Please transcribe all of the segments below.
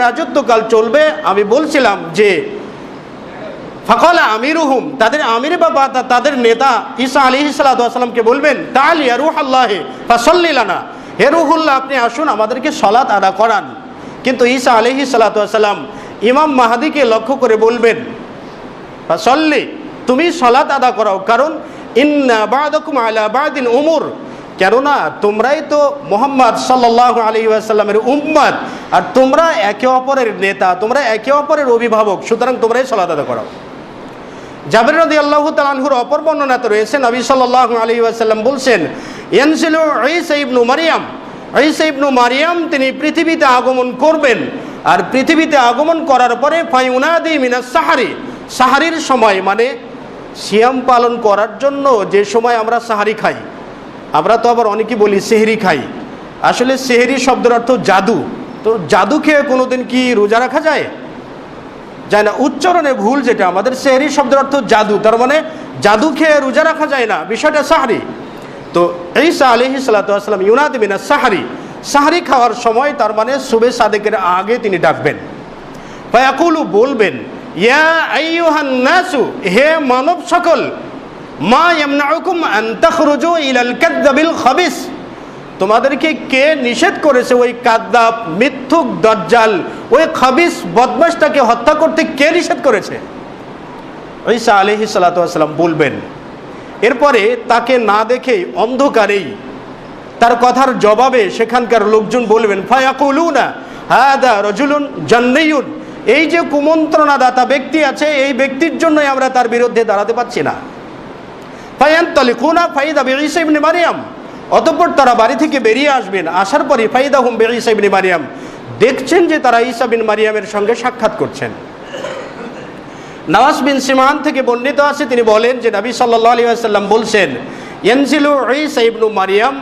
রাজত্বকাল চলবে, আমি বলছিলাম যে, ফকল আমিরুহুম, তাদের আমির তা- তাদের নেতা ঈসা বলবেন তাল ইয়ারুহ আল্লাহে ফাসল্লিলানা হে রুহুল্লাহ, আপনি আসুন, আমাদেরকে সলাৎ আদা করান। কিন্তু ঈসা আলহি সালাতাম ইমাম মাহাদিকে লক্ষ্য করে বলবেন, ফাসল্লি, তুমি সলাৎ আদা করাও, কারণ ইন্না বাদকুম আলা বাদিন উমর। কেননা তোমরাই তো মোহাম্মদ সাল্লাহ আলী আসাল্লামের উম্মাদ আর তোমরা একে অপরের নেতা, তোমরা একে অপরের অভিভাবক, সুতরাং তোমরাই সলাৎ আদা করাও জাবির রদি আল্লাহ তালানহুর অপর বর্ণনাতে রয়েছে, নবী সাল্লাহ আলী আসাল্লাম বলছেন ইয়ানসিল ঈসা ইবনু মারিয়াম। ঈসা ইবনু মারিয়াম, তিনি পৃথিবীতে আগমন করবেন, আর পৃথিবীতে আগমন করার পরে, ফাইউনাদি মিনাস সাহারি, সাহারির সময় মানে সিয়াম পালন করার জন্য যে সময় আমরা সাহারি খাই। আমরা তো আবার অনেকেই বলি সেহরি খাই। আসলে সেহরি শব্দের অর্থ জাদু। তো জাদু খেয়ে কোনোদিন কি রোজা রাখা যায়? যায় না। উচ্চারণে ভুল যেটা, আমাদের সেহরি শব্দের অর্থ জাদু। তার মানে জাদু খেয়ে রোজা রাখা যায় না। বিষয়টা সাহারি। তো ঈসা আলহি সাল্লাতাম ইউনাদ বিনা সাহারি। সাহারি খাওয়ার সময় তার মানে সুবে সাদেকের আগে তিনি ডাকবেন। বলবেন, ইয়া হে মানব সকল মা তোমাদেরকে কে নিষেধ করেছে ওই কাদ্দাব মিথ্যুক দজ্জাল, ওই খাবিস বদমাসটাকে হত্যা করতে কে নিষেধ করেছে? ঈসা আলহি সাল্লাম বলবেন, এরপরে তাকে না দেখেই অন্ধকারেই তার কথার জবাবে সেখানকার লোকজন বলবেন, ফায়াকুলুনা, হাদা রজুলুন জান্নাইয়ুন এই যে কুমন্ত্রণাদাতা ব্যক্তি আছে, এই ব্যক্তির জন্যই আমরা তার বিরুদ্ধে দাঁড়াতে পারছি না। ফায়ান তলিকুনা ফাইদা বেঈসা ইবনে মারিয়াম। অতঃপর তারা বাড়ি থেকে বেরিয়ে আসবেন, আসার পরে ফাইদা হুম বেঈসা ইবনে মারিয়াম। দেখছেন যে তারা ঈসা বিন মারিয়ামের সঙ্গে সাক্ষাৎ করছেন। নওয়াজ বিন সিমান থেকে বর্ণিত আছে, তিনি বলেন যে নবী সাল্লাহ আলী আসাল্লাম বলছেন, ইয়ানজিলু ঈসা ইবনু মারিয়াম,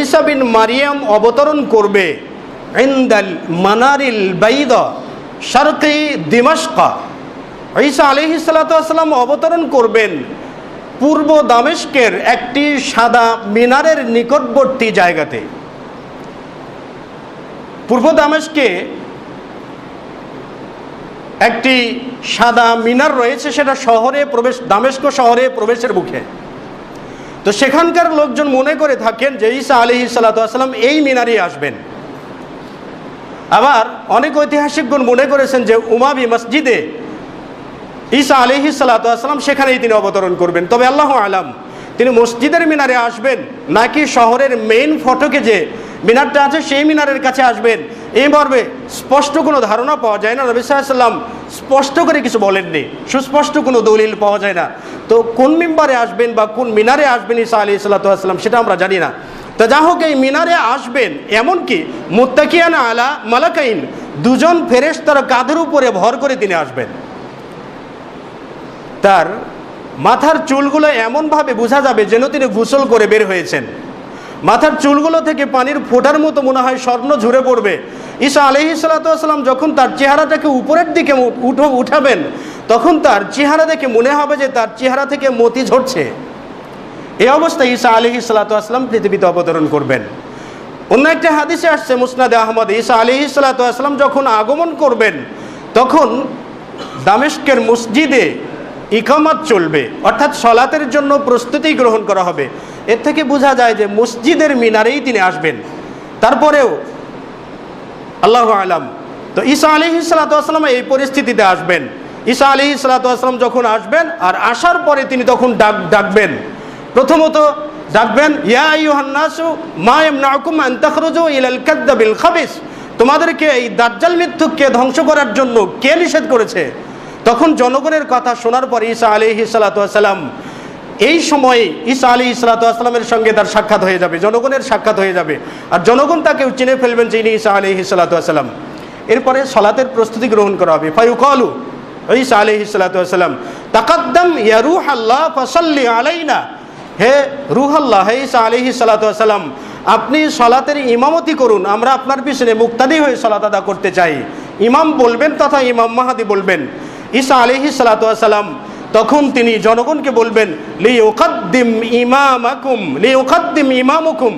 ঈসা বিন মারিয়াম অবতরণ করবে ইন্দাল মানারিল বাইদ শারকি দিমাশকা। ঈসা আলহি সাল্লাম অবতরণ করবেন পূর্ব দামেস্কের একটি সাদা মিনারের নিকটবর্তী জায়গাতে। পূর্ব দামেস্কে একটি সাদা মিনার রয়েছে, সেটা শহরে প্রবেশ, দামেস্ক শহরে প্রবেশের মুখে। তো সেখানকার লোকজন মনে করে থাকেন যে ঈসা আলী সাল্লাম এই মিনারে আসবেন। আবার অনেক ঐতিহাসিকগণ মনে করেছেন যে উমাবি মসজিদে ঈসা আলিহি সাল্লাম সেখানেই তিনি অবতরণ করবেন। তবে আল্লাহ আলাম, তিনি মসজিদের মিনারে আসবেন, নাকি শহরের মেইন ফটকে যে মিনারটা আছে সেই মিনারের কাছে আসবেন? এই মর্মে স্পষ্ট কোনো ধারণা পাওয়া যায় না। নবী সাল্লাম স্পষ্ট করে কিছু বলেননি। সুস্পষ্ট কোনো দলিল পাওয়া যায় না। তো কোন মেম্বারে আসবেন বা কোন মিনারে আসবেন ঈসা আলী সাল্লাম সেটা আমরা জানি না। তা যা হোক, এই মিনারে আসবেন এমনকি মুত্তাকিয়ানা আলা মালাকাইন, দুজন ফেরেশ তার কাঁধের উপরে ভর করে তিনি আসবেন। তার মাথার চুলগুলো এমনভাবে বোঝা যাবে যেন তিনি গোসল করে বের হয়েছেন। মাথার চুলগুলো থেকে পানির ফোটার মতো মনে হয় স্বর্ণ ঝরে পড়বে। ঈসা আলহি যখন তার চেহারাটাকে উপরের দিকে উঠো উঠাবেন, তখন তার চেহারা দেখে মনে হবে যে তার চেহারা থেকে মতি ঝরছে। এই অবস্থায় ঈসা আলহি সাল্লাতাম পৃথিবীতে অবতরণ করবেন। অন্য একটা হাদিসে আসছে মুসনাদে আহমদ, ঈসা আলহি সাল্লাতাম যখন আগমন করবেন, তখন দামেস্কের মসজিদে ইকামত চলবে, অর্থাৎ সলাতের জন্য প্রস্তুতি গ্রহণ করা হবে। এর থেকে বোঝা যায় যে মসজিদের মিনারেই তিনি আসবেন। তারপরেও, আল্লাহ আলাম, তো ঈসা আলী সালাতাম এই পরিস্থিতিতে আসবেন। ঈসা আলী সালাতাম যখন আসবেন, আর আসার পরে তিনি তখন ডাক, ডাকবেন। প্রথমত ডাকবেন, ইয়া তোমাদেরকে এই দাজ্জাল মৃত্যুকে ধ্বংস করার জন্য কে নিষেধ করেছে? তখন জনগণের কথা শোনার পর ঈসা আলিহি সালাতাম এই সময়ে ঈসা আলী ইসলাতামের সঙ্গে তার সাক্ষাৎ হয়ে যাবে, জনগণের সাক্ষাৎ হয়ে যাবে। আর জনগণ তাকে চিনে ফেলবেন যে ঈসা আলিহি সালাতাম এরপরে সলাতের প্রস্তুতি গ্রহণ করা হবে। ফাইউকালু ঈসা আলিহি সালাতাম তাকাদ্দাম ইয়া রুহ আল্লাহ ফসল্লি আলাইনা। হে রুহ আল্লাহ হে ঈসা আলিহি সালাতাম আপনি সলাতের ইমামতি করুন, আমরা আপনার পিছনে মুক্তাদি হয়ে সলাত আদা করতে চাই। ইমাম বলবেন তথা ইমাম মাহাদি বলবেন। ঈসা আলিহি সালাতাম তখন তিনি জনগণকে বলবেন লি ওকাদ্দিম ইমামাকুম লি ওকাদ্দিম ইমামুকুম,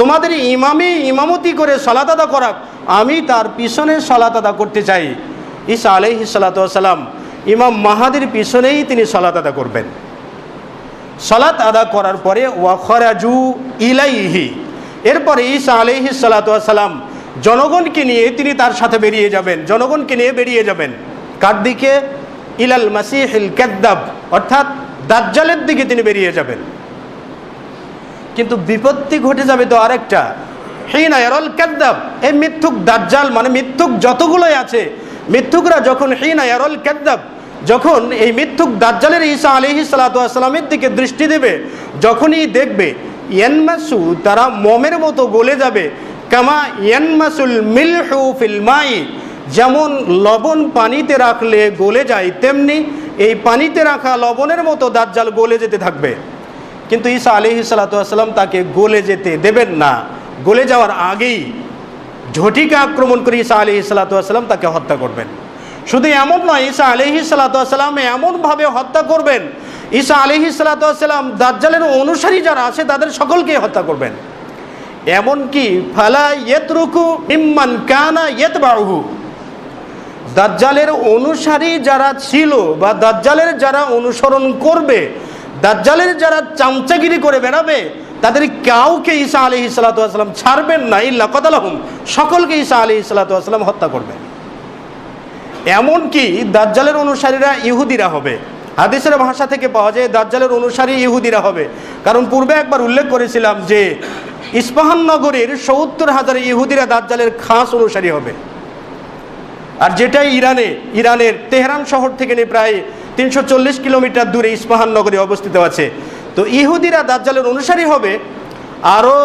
তোমাদের ইমামে ইমামতি করে সলাত আদা করা আমি তার পিছনে সলাত আদা করতে চাই। ঈসা আলহি সালাতাম ইমাম মাহাদির পিছনেই তিনি সালাত আদা করবেন। সালাত আদা করার পরে ওয়াখরাজু ইলাইহি এরপরে ঈসা আলহি সালাতাম জনগণকে নিয়ে তিনি তার সাথে বেরিয়ে যাবেন, জনগণকে নিয়ে বেরিয়ে যাবেন। কার দিকে? ইলাল মাসিহিল ক্যাদ্দাব অর্থাৎ দাজ্জালের দিকে তিনি বেরিয়ে যাবেন। কিন্তু বিপত্তি ঘটে যাবে তো আরেকটা। হিনা এরল ক্যাদ্দাব এই মিথ্যুক দাজ্জাল মানে মিথ্যুক যতগুলোই আছে, মিথ্যুকরা যখন হিনা এরল ক্যাদ্দাব যখন এই মিথ্যুক দাজ্জালের ঈসা আলিহি সালাতামের দিকে দৃষ্টি দেবে, যখনই দেখবে, ইয়ানমাসু, তারা মমের মতো গলে যাবে। কামা ইয়ানমাসুল মিলহু ফিল মাই যেমন লবণ পানিতে রাখলে গলে যায়, তেমনি এই পানিতে রাখা লবণের মতো দাজ্জাল গলে যেতে থাকবে। কিন্তু ঈসা আলিহি সালাতাম তাকে গলে যেতে দেবেন না। গলে যাওয়ার আগেই ঝটিকা আক্রমণ করে ঈসা আলিহি সালাতাম তাকে হত্যা করবেন। শুধু এমন নয়, ঈসা আলিহি সালাতাম এমনভাবে হত্যা করবেন, ঈসা আলিহি সালাতাম দাজ্জালের অনুসারী যারা আছে তাদের সকলকে হত্যা করবেন। এমনকি ফালা ইয়েতরুকু ইম্মান কানা ইয়েত বাহু দাজ্জালের অনুসারী যারা ছিল বা দাজ্জালের যারা অনুসরণ করবে, দাজ্জালের যারা চামচাগিরি করে বেড়াবে, তাদের কাউকে ঈসা আলী ইসালাতাম ছাড়বেন না। ইল্লা কদালাহুম। সকলকে ঈসা আলী ইসালাতাম হত্যা করবেন এমনকি দাজ্জালের অনুসারীরা ইহুদিরা হবে। হাদিসের ভাষা থেকে পাওয়া যায়, দাজ্জালের অনুসারী ইহুদিরা হবে। কারণ পূর্বে একবার উল্লেখ করেছিলাম যে, ইস্পাহান নগরীর সত্তর হাজার ইহুদিরা দাজ্জালের খাস অনুসারী হবে। আর যেটাই ইরানে, ইরানের তেহরান শহর থেকে নিয়ে প্রায় তিনশো চল্লিশ কিলোমিটার দূরে ইস্পাহান নগরী অবস্থিত আছে। তো ইহুদিরা দাজ্জালের অনুসারী হবে। আরও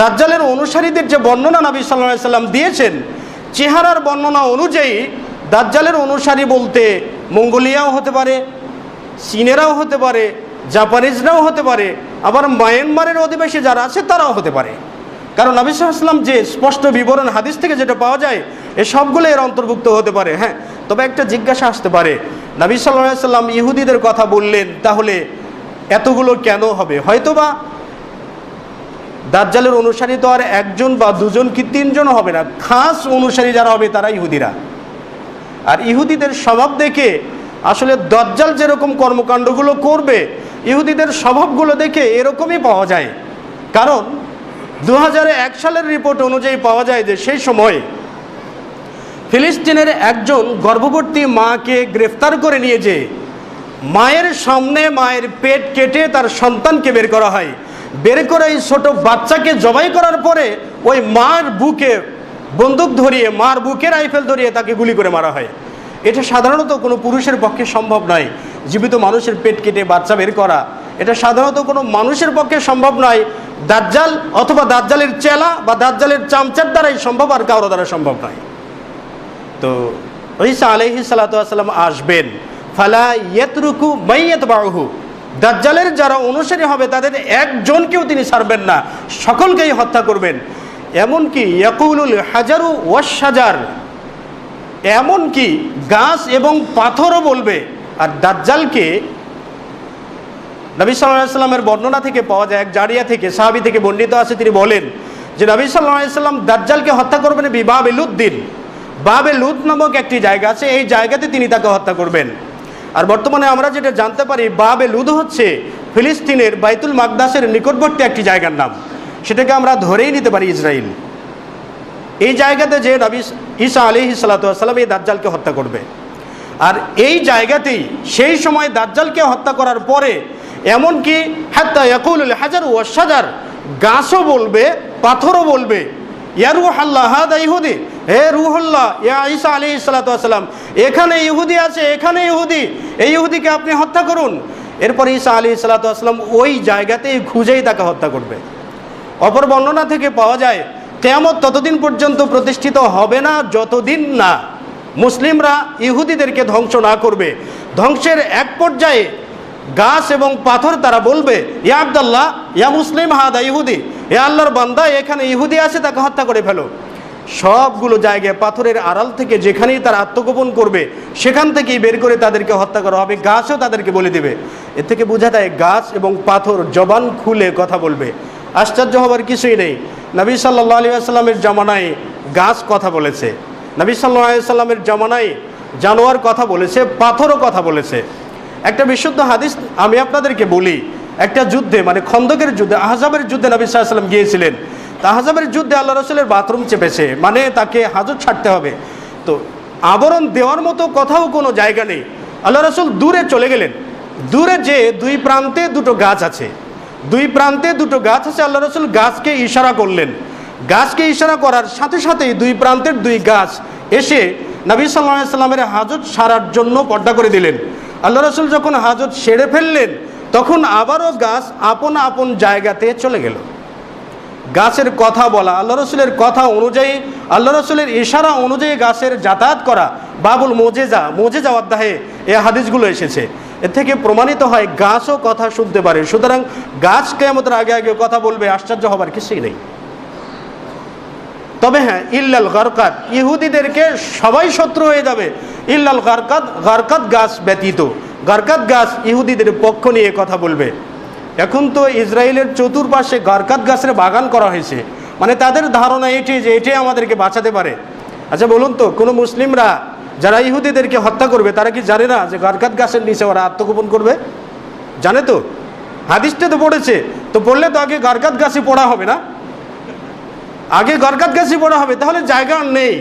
দাজ্জালের অনুসারীদের যে বর্ণনা নবী সাল্লাহ সাল্লাম দিয়েছেন, চেহারার বর্ণনা অনুযায়ী দাজ্জালের অনুসারী বলতে মঙ্গোলিয়াও হতে পারে, চীনেরাও হতে পারে, জাপানিজরাও হতে পারে, আবার মায়ানমারের অধিবাসী যারা আছে তারাও হতে পারে। কারণ নবী সাল্লাম যে স্পষ্ট বিবরণ হাদিস থেকে যেটা পাওয়া যায় এ সবগুলো এর অন্তর্ভুক্ত হতে পারে হ্যাঁ? তবে একটা জিজ্ঞাসা আসতে পারে, নবী সাল্লাহ সাল্লাম ইহুদিদের কথা বললেন, তাহলে এতগুলো কেন হবে? হয়তোবা দাজ্জালের অনুসারী তো আর একজন বা দুজন কি তিনজন হবে না, খাস অনুসারী যারা হবে তারা ইহুদিরা। আর ইহুদিদের স্বভাব দেখে আসলে দজ্জাল যেরকম কর্মকাণ্ডগুলো করবে, ইহুদিদের স্বভাবগুলো দেখে এরকমই পাওয়া যায়। কারণ দু সালের রিপোর্ট অনুযায়ী পাওয়া যায় যে সেই সময় ফিলিস্তিনের একজন গর্ভবতী মাকে গ্রেফতার করে নিয়ে যে মায়ের সামনে মায়ের পেট কেটে তার সন্তানকে বের করা হয়। বের করে এই ছোট বাচ্চাকে জবাই করার পরে ওই মার বুকে বন্দুক ধরিয়ে, মার বুকে রাইফেল ধরিয়ে তাকে গুলি করে মারা হয়। এটা সাধারণত কোনো পুরুষের পক্ষে সম্ভব নয়, জীবিত মানুষের পেট কেটে বাচ্চা বের করা। এটা সাধারণত কোনো মানুষের পক্ষে সম্ভব নয়, দাজ্জাল অথবা দাজ্জালের চেলা বা দাজ্জালের চামচার দ্বারাই সম্ভব আর কারও দ্বারা সম্ভব নয়। তো ঈসা আলহি সালাতাম আসবেন, ফালা ইয়েতরুকু মাইয়েত বাহু দাজ্জালের যারা অনুসারী হবে, তাদের একজনকেও তিনি ছাড়বেন না, সকলকেই হত্যা করবেন। এমনকি ইয়াকুলুল হাজারু ওয়াসাজার এমনকি গাছ এবং পাথরও বলবে। আর দাজ্জালকে নবী সাল্লামের বর্ণনা থেকে পাওয়া যায়, এক জারিয়া থেকে, সাহাবি থেকে বর্ণিত আছে, তিনি বলেন যে নবী সাল্লাম দাজ্জালকে হত্যা করবেন বিবাহ লুদ্দিন বাবে লুদ নামক একটি জায়গা আছে, এই জায়গাতে তিনি তাকে হত্যা করবেন। আর বর্তমানে আমরা যেটা জানতে পারি, বাবে লুদ হচ্ছে ফিলিস্তিনের বাইতুল মাকদাসের নিকটবর্তী একটি জায়গার নাম। সেটাকে আমরা ধরেই নিতে পারি ইসরায়েল এই জায়গাতে যে নবী ঈসা আলী সাল্লাতাম এই দাজ্জালকে হত্যা করবে। আর এই জায়গাতেই সেই সময় দাজ্জালকে হত্যা করার পরে এমনকি হাত্তা ইয়াকুল হাজার ও সাজার গাছও বলবে, পাথরও বলবে ইয়া রুহ আল্লাহ ইহুদি হে রুহুল্লাহ, ইয়া ঈসা আলী সাল্লাতাম এখানে ইহুদি আছে, এখানে ইহুদি, এই ইহুদিকে আপনি হত্যা করুন। এরপর ঈসা আলী সাল্লাতাম ওই জায়গাতেই খুঁজেই তাকে হত্যা করবে। অপর বর্ণনা থেকে পাওয়া যায়, কেয়ামত ততদিন পর্যন্ত প্রতিষ্ঠিত হবে না, যতদিন না মুসলিমরা ইহুদিদেরকে ধ্বংস না করবে। ধ্বংসের এক পর্যায়ে গাছ এবং পাথর তারা বলবে, ইয়া আবদাল্লাহ, ইয়া মুসলিম হাদা ইহুদি, এ আল্লাহর বান্দা, এখানে ইহুদি আছে, তাকে হত্যা করে ফেলো। সবগুলো জায়গায় পাথরের আড়াল থেকে যেখানেই তারা আত্মগোপন করবে, সেখান থেকেই বের করে তাদেরকে হত্যা করা হবে। গাছও তাদেরকে বলে দেবে। এর থেকে বোঝা যায় গাছ এবং পাথর জবান খুলে কথা বলবে। আশ্চর্য হবার কিছুই নেই। নবী সাল্লাহ আলী আসসালামের জামানায় গাছ কথা বলেছে। নবী সাল্লাহ সাল্লামের জমানায় জানোয়ার কথা বলেছে, পাথরও কথা বলেছে। একটা বিশুদ্ধ হাদিস আমি আপনাদেরকে বলি। একটা যুদ্ধে মানে খন্দকের যুদ্ধে, আহজাবের যুদ্ধে নবী সাল্লাম গিয়েছিলেন। তা আহজাবের যুদ্ধে আল্লাহ রসুলের বাথরুম চেপেছে মানে তাকে হাজত ছাড়তে হবে। তো আবরণ দেওয়ার মতো কোথাও কোনো জায়গা নেই। আল্লাহ রসুল দূরে চলে গেলেন। দূরে যে দুই প্রান্তে দুটো গাছ আছে। দুই প্রান্তে দুটো গাছ আছে, আল্লাহ রসুল গাছকে ইশারা করলেন। গাছকে ইশারা করার সাথে সাথেই দুই প্রান্তের দুই গাছ এসে নবী সাল্লাহ সাল্লামের হাজত সারার জন্য পর্দা করে দিলেন। আল্লাহ রসুল যখন হাজত সেরে ফেললেন, তখন আবারও গাছ আপন আপন জায়গাতে চলে গেল। গাছের কথা বলা, আল্লাহ রসুলের কথা অনুযায়ী, আল্লাহ রসুলের ইশারা অনুযায়ী গাছের যাতায়াত করা, বাবুল মোজেজা মোজেজা অধ্যায়ে এ হাদিসগুলো এসেছে। এর থেকে প্রমাণিত হয়, গাছও কথা শুনতে পারে। সুতরাং গাছ কেমতের আগে আগে কথা বলবে, আশ্চর্য হবার কিছুই নেই। তবে হ্যাঁ ইল্লাল গারকাত, ইহুদিদেরকে সবাই শত্রু হয়ে যাবে। ইল্লাল গারকাত গারকাত গাছ ব্যতীত। গারকাত গাছ ইহুদিদের পক্ষ নিয়ে কথা বলবে। এখন তো ইসরায়েলের চতুর্পাশে গারকাত গাছের বাগান করা হয়েছে। মানে তাদের ধারণা এটি যে এটাই আমাদেরকে বাঁচাতে পারে। আচ্ছা বলুন তো, কোনো মুসলিমরা যারা ইহুদিদেরকে হত্যা করবে, তারা কি জানে না যে গারকাত গাছের নিচে ওরা আত্মগোপন করবে? জানে তো। হাদিসটা তো পড়েছে। তো পড়লে তো আগে গারকাত গাছে পড়া হবে না। আগে গরকাত গাছি পড়া হবে, তাহলে জায়গা নেই।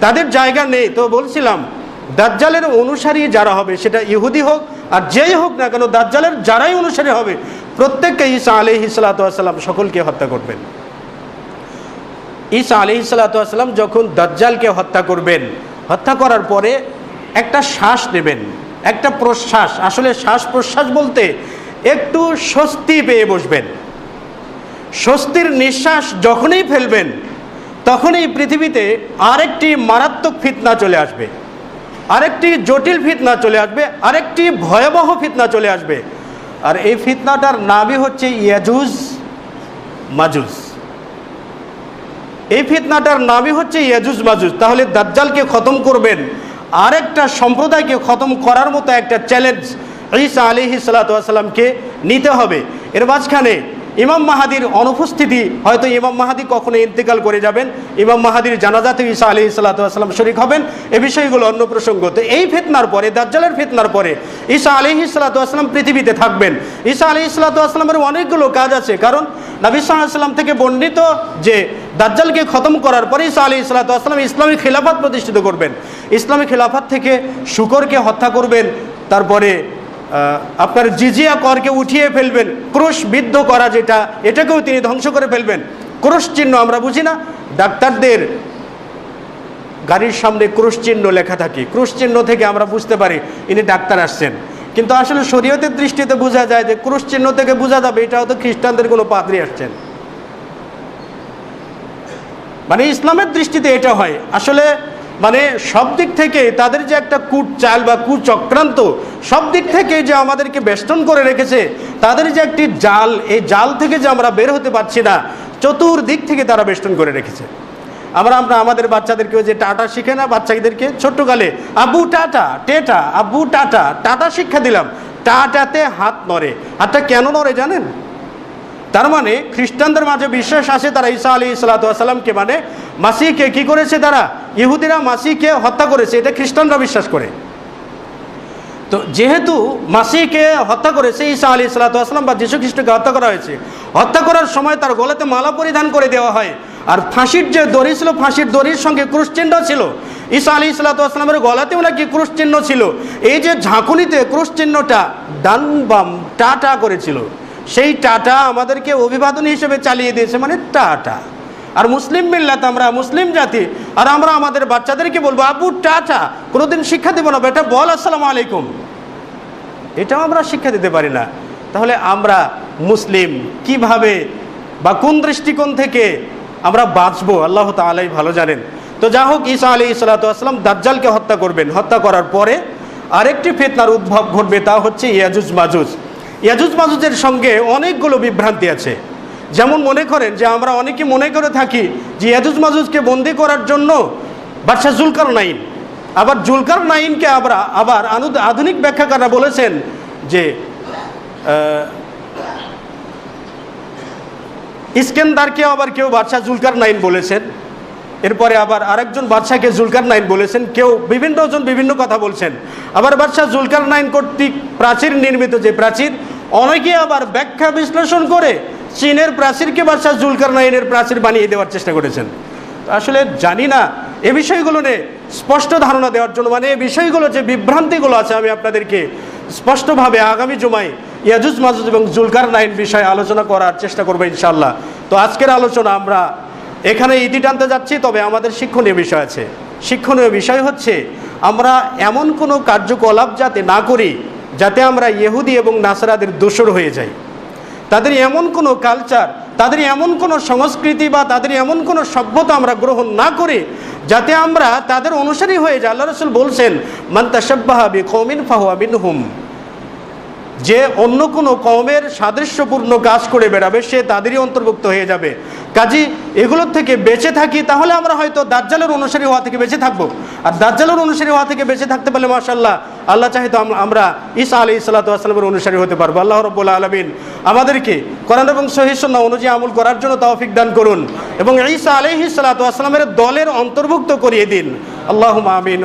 তাদের জায়গা নেই। তো বলছিলাম, দাজ্জালের অনুসারী যারা হবে, সেটা ইহুদি হোক আর যেই হোক না কেন, দাজ্জালের যারাই অনুসারী হবে, প্রত্যেককে ঈসা আলি সালাতাম সকলকে হত্যা করবেন। ঈসা আলি সালাতাম যখন দাজ্জালকে হত্যা করবেন, হত্যা করার পরে একটা শ্বাস নেবেন, একটা প্রশ্বাস। আসলে শ্বাস প্রশ্বাস বলতে একটু স্বস্তি পেয়ে বসবেন। স্বস্তির নিঃশ্বাস যখনই ফেলবেন, তখনই পৃথিবীতে আরেকটি মারাত্মক ফিতনা চলে আসবে। আরেকটি জটিল ফিতনা চলে আসবে, আরেকটি ভয়াবহ ফিতনা চলে আসবে। আর এই ফিতনাটার নামই হচ্ছে ইয়াজুজ, মাজুজ। এই ফিতনাটার নামই হচ্ছে ইয়াজুজ, মাজুজ। তাহলে দাজ্জালকে খতম করবেন। আরেকটা সম্প্রদায়কে খতম করার মতো একটা চ্যালেঞ্জ ঈসা আলিহি সাল্লাতামকে নিতে হবে। এর মাঝখানে ইমাম মাহাদির অনুপস্থিতি হয়তো ইমাম মাহাদি কখনো ইন্তেকাল করে যাবেন, ইমাম মাহাদির জানাজাতে ঈসা আলি সাল্লাতাম শরিক হবেন, এ বিষয়গুলো অন্য প্রসঙ্গ। তো এই ফেতনার পরে, দাজ্জালের ফেতনার পরে ঈসা আলি সাল্লাতাম পৃথিবীতে থাকবেন। ঈসা আলি সাল্লাতামের অনেকগুলো কাজ আছে, কারণ নবী সাল্লাম থেকে বর্ণিত যে দাজ্জালকে খতম করার পরে ঈসা আলী সাল্লাতাম ইসলামী খিলাফত প্রতিষ্ঠিত করবেন। ইসলামী খিলাফত থেকে শুকরকে হত্যা করবেন, তারপরে আপনার জিজিয়া করকে উঠিয়ে ফেলবেন, ক্রুশ বিদ্ধ করা যেটা, এটাকেও তিনি ধ্বংস করে ফেলবেন। ক্রুশ চিহ্ন আমরা বুঝি না। ডাক্তারদের গাড়ির সামনে ক্রুশ চিহ্ন লেখা থাকে। ক্রুশ চিহ্ন থেকে আমরা বুঝতে পারি ইনি ডাক্তার আসছেন। কিন্তু আসলে শরীয়তের দৃষ্টিতে বোঝা যায় যে ক্রুশ চিহ্ন থেকে বোঝা যাবে এটা হয়তো খ্রিস্টানদের কোনো পাদ্রি আসছেন। মানে ইসলামের দৃষ্টিতে এটা হয়। আসলে মানে সব দিক থেকে তাদের যে একটা কুট চাল বা কুচক্রান্ত, সব দিক থেকে যে আমাদেরকে বেষ্টন করে রেখেছে, তাদের যে একটি জাল, এই জাল থেকে যে আমরা বের হতে পারছি না, চতুর্দিক থেকে তারা বেষ্টন করে রেখেছে। আমরা আমরা আমাদের বাচ্চাদেরকে যে টাটা শিখে না, বাচ্চাদেরকে ছোট্টকালে আব্বু টাটা, টেটা আব্বু টাটা টাটা শিক্ষা দিলাম। টাটাতে হাত নড়ে। হাতটা কেন নড়ে জানেন? তার মানে খ্রিস্টানদের মাঝে বিশ্বাস আছে তারা ঈসা আলী সাল্লাতামকে মানে মাসিকে কি করেছে তারা? ইহুদিরা মাসিকে হত্যা করেছে, এটা খ্রিস্টানরা বিশ্বাস করে। তো যেহেতু মাসিকে হত্যা করেছে ঈসা আলী সাল্লাতাম বা যীশু খ্রিস্টকে হত্যা করা হয়েছে, হত্যা করার সময় তার গলাতে মালা পরিধান করে দেওয়া হয়। আর ফাঁসির যে দড়ি ছিল, ফাঁসির দড়ির সঙ্গে ক্রুশ চিহ্ন ছিল। ঈসা আলী সাল্লাতামের গলাতেও নাকি ক্রুশ চিহ্ন ছিল। এই যে ঝাঁকুনিতে ক্রুশ চিহ্নটা ডান বাম টা টা করেছিল। সেই টাটা আমাদেরকে অভিবাদন হিসেবে চালিয়ে দিয়েছে মানে টাটা। আর মুসলিম মিল্লাত আমরা, মুসলিম জাতি, আর আমরা আমাদের বাচ্চাদেরকে বলব, আবু, টাটা, কোনোদিন শিক্ষা দেবো না এটা বল, আসসালামু আলাইকুম। এটাও আমরা শিক্ষা দিতে পারি না। তাহলে আমরা মুসলিম কীভাবে বা কোন দৃষ্টিকোণ থেকে আমরা বাঁচবো, আল্লাহ তালাই ভালো জানেন। তো যা হোক, ঈসা আলী সালাতাম দাজ্জালকে হত্যা করবেন। হত্যা করার পরে আরেকটি ফেতনার উদ্ভব ঘটবে, তা হচ্ছে ইয়াজুজ মাজুজ ইয়াজুজ মাজুজের সঙ্গে অনেকগুলো বিভ্রান্তি আছে। যেমন মনে করেন যে আমরা অনেকে মনে করে থাকি যে ইয়াজুজ মাজুজকে বন্দি করার জন্য বাদশাহ জুলকার নাইন আবার জুলকার নাইনকে আমরা আবার আধুনিক ব্যাখ্যাকাররা বলেছেন যে ইস্কেন্দারকে আবার কেউ বাদশাহ জুলকার নাইন বলেছেন। এরপরে আবার আরেকজন বাদশাকে জুলকার নাইন বলেছেন। কেউ বিভিন্নজন বিভিন্ন কথা বলছেন। আবার বাদশাহ জুলকার নাইন কর্তৃক প্রাচীর নির্মিত যে প্রাচীর অনেকে আবার ব্যাখ্যা বিশ্লেষণ করে চীনের প্রাচীরকে বাদশাহ জুলকার নাইনের প্রাচীর বানিয়ে দেওয়ার চেষ্টা করেছেন। আসলে জানি না, এ বিষয়গুলো নিয়ে স্পষ্ট ধারণা দেওয়ার জন্য মানে এই বিষয়গুলো যে বিভ্রান্তিগুলো আছে, আমি আপনাদেরকে স্পষ্টভাবে আগামী জুমায় ইয়াজুজ, মাজুজ এবং জুলকার নাইন বিষয়ে আলোচনা করার চেষ্টা করব ইনশাল্লাহ তো আজকের আলোচনা আমরা এখানে ইতি টানতে যাচ্ছি, তবে আমাদের শিক্ষণীয় বিষয় আছে। শিক্ষণীয় বিষয় হচ্ছে, আমরা এমন কোনো কার্যকলাপ যাতে না করি যাতে আমরা ইহুদি এবং নাসরাদের দোষর হয়ে যাই। তাদের এমন কোনো কালচার তাদের এমন কোনো সংস্কৃতি বা তাদের এমন কোনো সভ্যতা আমরা গ্রহণ না করে, যাতে আমরা তাদের অনুসারী হয়ে যাই। আল্লাহ রসুল বলছেন মান্তাসাব্বাহাবি কৌমিন ফাহাবিন হুম যে অন্য কোনো কমের সাদৃশ্যপূর্ণ কাজ করে বেড়াবে, সে তাদেরই অন্তর্ভুক্ত হয়ে যাবে। কাজী, এগুলোর থেকে বেঁচে থাকি, তাহলে আমরা হয়তো দাজ্জালের অনুসারী হওয়া থেকে বেঁচে থাকব। আর দাজ্জালের অনুসারী হওয়া থেকে বেঁচে থাকতে পারলে মাশাল্লাহ আল্লাহ চাহিত আমরা ঈসা আলি ইসালাতামের অনুসারী হতে পারব। আল্লাহ রব্বুল্লা আলমিন আমাদেরকে কোরআন এবং সহিসন্না অনুযায়ী আমল করার জন্য তৌফিক দান করুন এবং ঈসা আলহি সালাতামের দলের অন্তর্ভুক্ত করিয়ে দিন। আল্লাহ আমিন